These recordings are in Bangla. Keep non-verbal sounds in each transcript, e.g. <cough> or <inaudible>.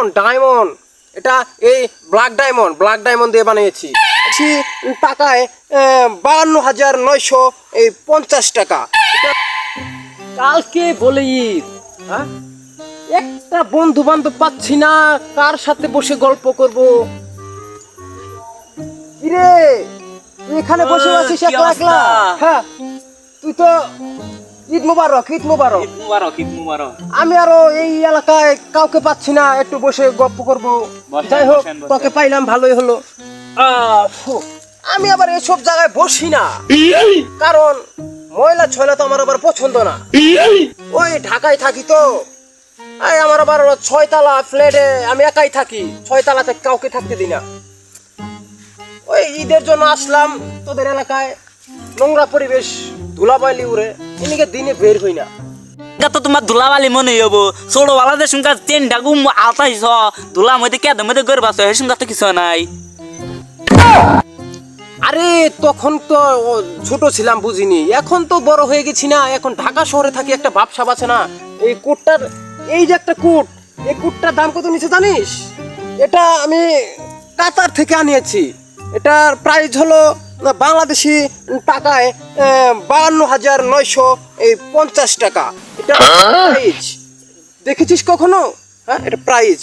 Diamond diamond. এটা এই ব্ল্যাক ডায়মন্ড ব্ল্যাক ডায়মন্ড দিয়ে বানিয়েছি। টাকায় বাহান্ন হাজার নয়শো এই পঞ্চাশ টাকা। কালকে বলে ঈদ হ্যাঁ? একটা বন্ধু বান্ধব পাচ্ছি না কার সাথে বসে গল্প করব? কিরে তুই এখানে বসে আছিস একলা একলা? হ্যাঁ তুই তো ঈদ মুবারক ঈদ মুবারক। ঈদ মুবারক ঈদ মুবারক। আমি আরও এই এলাকায় কাউকে পাচ্ছি না একটু বসে গল্প করব। যাই হোক। তোকে পাইলাম ভালোই হলো। আমি আবার এসব জায়গায় বসি না। কারণ ময়লা ছয়লা তো আমার আবার পছন্দ না। ওই ঢাকায় থাকি তো। এই আমার আবার ছয়তলা ফ্ল্যাটে আমি একাই থাকি। ছয়তলা থেকে কাউকে থাকতে দিই না। ওই ঈদের জন্য আসলাম তোদের এলাকায়। নোংরা পরিবেশ ধুলাবালি উড়ে। এদিকে দিনে বের হই না। তো তোমার ধুলাবালি মনে হইব। ছোট বালাদের সঙ্গে চেন ডাকু আলতাইছ ধুলা মধ্যে কেদে মধ্যে গড়ে বাস হের সঙ্গে তো কিছু নাই। আরে তখন তো ছোট ছিলাম বুঝিনি। এখন তো বড় হয়ে গেছি না। এখন ঢাকা শহরে থাকি একটা ভাবসাব আছে না। এই কোটটার এই যে একটা কোট এই কোটটার দাম কত নিচে জানিস? এটা আমি কাতার থেকে আনিয়েছি। এটার প্রাইস হলো বাংলাদেশি টাকায় বাহান্ন হাজার নয়শো এই পঞ্চাশ টাকা। এটা প্রাইস দেখেছিস কখনো? হ্যাঁ এটা প্রাইস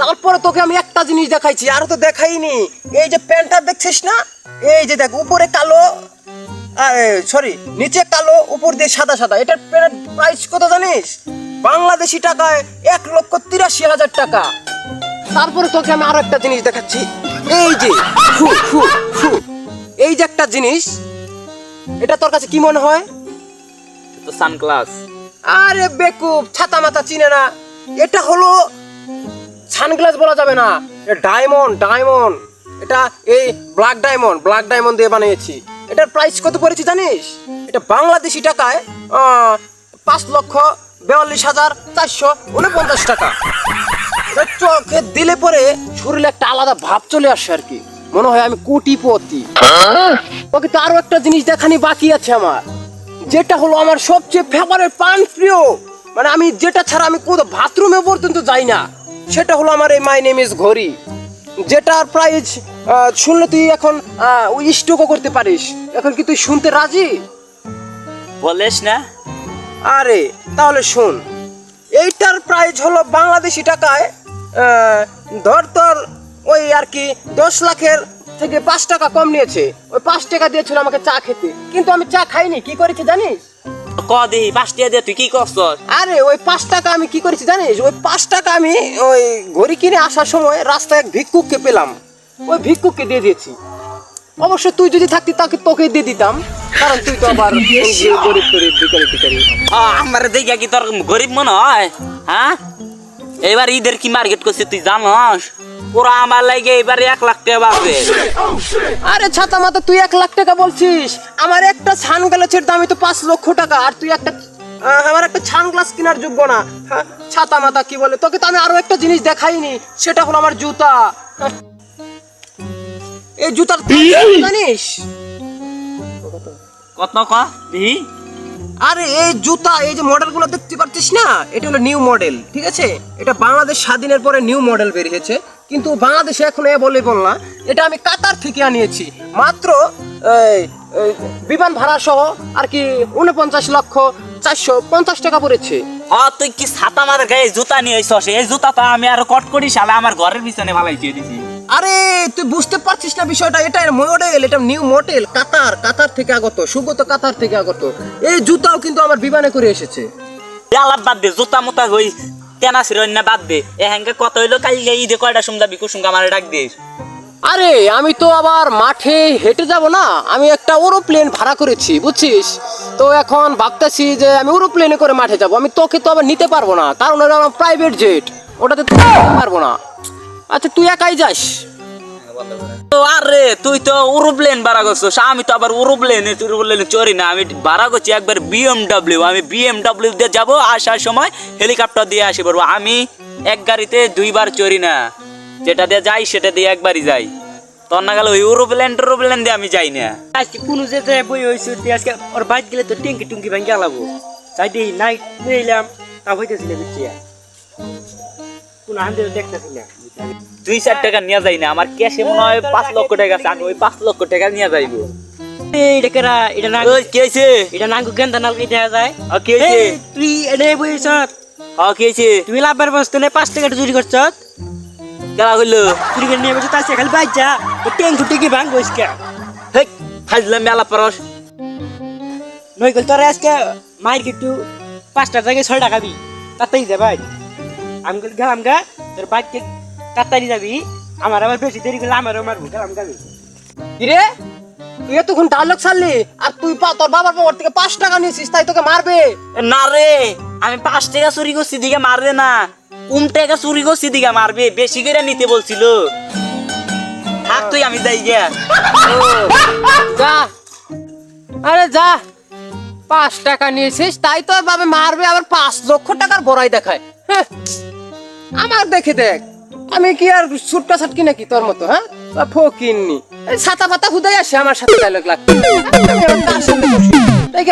তারপরে তোকে আমি একটা জিনিস দেখাইছি আর তো দেখাইনি। এই যে প্যান্টটা দেখছিস না? এই যে দেখ উপরে কালো সরি নিচে কালো উপর দিয়ে সাদা সাদা। এটার প্যান্টের প্রাইস কত জানিস? বাংলাদেশি টাকায় এক লক্ষ তিরাশি হাজার টাকা। তারপরে তোকে আমি আরও একটা জিনিস দেখাচ্ছি। এই যে ফু, ফু, ফু। এই যে একটা জিনিস এটা তোর কাছে কি মনে হয়? তো সানগ্লাস। আরে বেকুব ছাতা মাথা চিনে না। এটা হলো সানগ্লাস বলা যাবে না। Diamond diamond. এটা এই ব্ল্যাক ডায়মন্ড ব্ল্যাক ডায়মন্ড দিয়ে বানিয়েছি। এটার প্রাইস কত পড়েছে জানিস? এটা বাংলাদেশি টাকায় আহ, পাঁচ লক্ষ বিয়াল্লিশ হাজার চারশো উনপঞ্চাশ টাকা। চোখে দিলে পরে শরীরে একটা আলাদা ভাব চলে আসে আর কি। মনে হয় আমি কোটিপতি। ওকে তো আরও একটা জিনিস দেখানি বাকি আছে আমার। যেটা হলো আমার সবচেয়ে ফেভারিট পান প্রিয় মানে আমি যেটা ছাড়া আমি কোথাও বাথরুমে পর্যন্ত যাই না। সেটা হলো আমার এই মাই নেম ইজ ঘড়ি। যেটার প্রাইস শুনলে তুই এখন ওই স্টোকও করতে পারিস। এখন কি তুই শুনতে রাজি? বলিস না। আরে তাহলে শোন। এইটার প্রাইস হলো বাংলাদেশি টাকায় ধর তোর ওই আর কি দশ লাখের থেকে পাঁচ টাকা কম নিয়েছে। ওই পাঁচ টাকা দিয়েছিল আমাকে চা খেতে। কিন্তু আমি চা খাইনি কি করেছি জানিস? ক দি পাঁচ টিয়া দিয়ে তুই কি করছস? আরে ওই পাঁচ টাকা আমি কি করেছি জানিস? ওই পাঁচ টাকা আমি ওই ঘড়ি কিনে আসার সময় রাস্তায় এক ভিক্ষুককে পেলাম। ওই ভিক্ষুককে দিয়ে দিয়েছি। অবশ্য তুই যদি থাকতি তাকে তোকে দিয়ে দিতাম কারণ তুই তো আবার <laughs> গরিব গরিব ভিকারি টিকারি আমার দেখে কি তোর গরিব মনে হয়? হ্যাঁ? এবার ঈদের কি মার্কেট করছে তুই জানস? পুরো আমার লাগে এবার এক লাখ টাকা আরে ছাতা মাতা তুই এক লাখ টাকা বলছিস? আমার একটা সানগ্লাসের দামই তো পাঁচ লক্ষ টাকা আর তুই একটা আমার একটা সানগ্লাস কেনার যোগ্য না। হ্যাঁ, ছাতা মাতা কি বলে? তোকে তো আমি আরও একটা জিনিস দেখাইনি সেটা হলো আমার জুতা। এই জুতার দাম জানিস? কত ক? দি আরে, এই জুতা, এই যে মডেলগুলো দেখতে পাচ্ছিস না? এটা হলো নিউ মডেল, ঠিক আছে? এটা বাংলাদেশ স্বাধীনের পরে নিউ মডেল বেরিয়েছে কিন্তু বাংলাদেশে এখন অ্যাভেলেবল না। এটা আমি কাতার থেকে আনিয়েছি, মাত্র বিমান ভাড়া সহ আর কি উনপঞ্চাশ লক্ষ চারশো পঞ্চাশ টাকা পড়েছে। ও তুই কি ছাতা মার গায়ে জুতা নিয়ে এই জুতা তো আমি আর কট করি শালা আমার ঘরের পিছনে ফালাইছি দিছি। আরে তুই বুঝতে পারছিস না বিষয়টা এটা মডেল এটা নিউ মডেল কাতার কাতার থেকে আগত সুগত কাতার থেকে আগত। এই জুতাও কিন্তু আমার বিমানে করে এসেছে। আলাপ বাদ দে জুতা মুতা হই তেনা সিরন্যা বাদ দে। এ হ্যাঙ্গে কত হইল কালকে ঈদে কয়টা সুন্দর বিকু সুঙ্গা আমার ডাক দিস আরে আমি তো আবার মাঠে হেঁটে যাব না আমি একটা ওরোপ্লেন ভাড়া করেছি বুঝছিস? তো এখন ভাবতেছি যে আমি ওরোপ্লেনে করে মাঠে যাব আমি তোকে তো আবার নিতে পারব না কারণ ওটা আমার প্রাইভেট জেট ওটাতে তো পারব না। আচ্ছা তুই একাই যাস? তো আরে তুই তো উরুপ্লেন ভাড়া করছিস। আমি তো আবার উরুপ্লেন উরুপ্লেনে চড়ি না। আমি ভাড়া করছি একবার বিএমডব্লিউ আমি বিএমডব্লিউ দিয়ে যাব আসার সময় হেলিকপ্টার দিয়ে আসি পারব আমি এক গাড়িতে দুইবার চড়ি না। যেটা দিয়ে যাই সেটা দিয়ে একবারই যাই। তোর না গেল ওই উরুপ্লেন টুরুপ্লেন দিয়ে আমি যাই না। আজকে কোনো যেতে বই হয়েছে তুই আজকে ওর বাইক গেলে তো টিঙ্কি টুঙ্কি ভাঙ্গি আলাবো চাই দিই নাইট তা হইতেছিল বুঝছি কোন না আমি দেখতেছি না। দুই চার টাকা নিয়ে যাই না আমার ক্যাশে মনে হয় পাঁচ লক্ষ টাকা আছে আমি ওই পাঁচ লক্ষ টাকা নিয়ে যাইবো। এটা কেরা? এটা না ওই কি হয়েছে এটা নাঙ্গু গেন্দা নাল দেওয়া যায়। আর কি হয়েছে তুই এনে বইছ হ্যাঁ কি হয়েছে তুমি লাভবার বস্তু নে পাঁচ টাকা চুরি করছ। কেলা করল চুরি করে নিয়ে বসে তার খালি বাইর যা। তো ট্যাঙ্ক কি ভাঙ বইস কে হেই ফাজলাম মেলা পরস নই গেল তোর আজকে মায়ের কিন্তু পাঁচটা জায়গায় ছয় টাকা বি তাতেই যা ভাই আমি গেল গেলাম গা তোর বাইককে তাড়াতাড়ি যাবি আমার আবার বেশি দেরি করলে আমারও মারবো গেলাম গাবি কিরে? তুই এতক্ষণ ডায়লগ ছাড়লি আর তুই তোর বাবার বাবার থেকে পাঁচ টাকা নিয়েছিস তাই তোকে মারবে? না রে আমি পাঁচ টাকা চুরি করছি দিকে মারবে না। কম টাকা চুরি করছি দিকে মারবে বেশি করে নিতে বলছিল। থাক তুই আমি যাই গিয়া। যা। আরে যা। পাঁচ টাকা নিয়েছিস তাই তোর বাবা মারবে আবার পাঁচ লক্ষ টাকার বড়াই দেখায়। আমার দেখে দেখ। আমি কি আর সুটকা ছাটকি নাকি তোর মতো হ্যাঁ? ফকিননি ছাতা পাতা হুদাই আসে আমার সাথে ডায়লগ লাগবে তাই?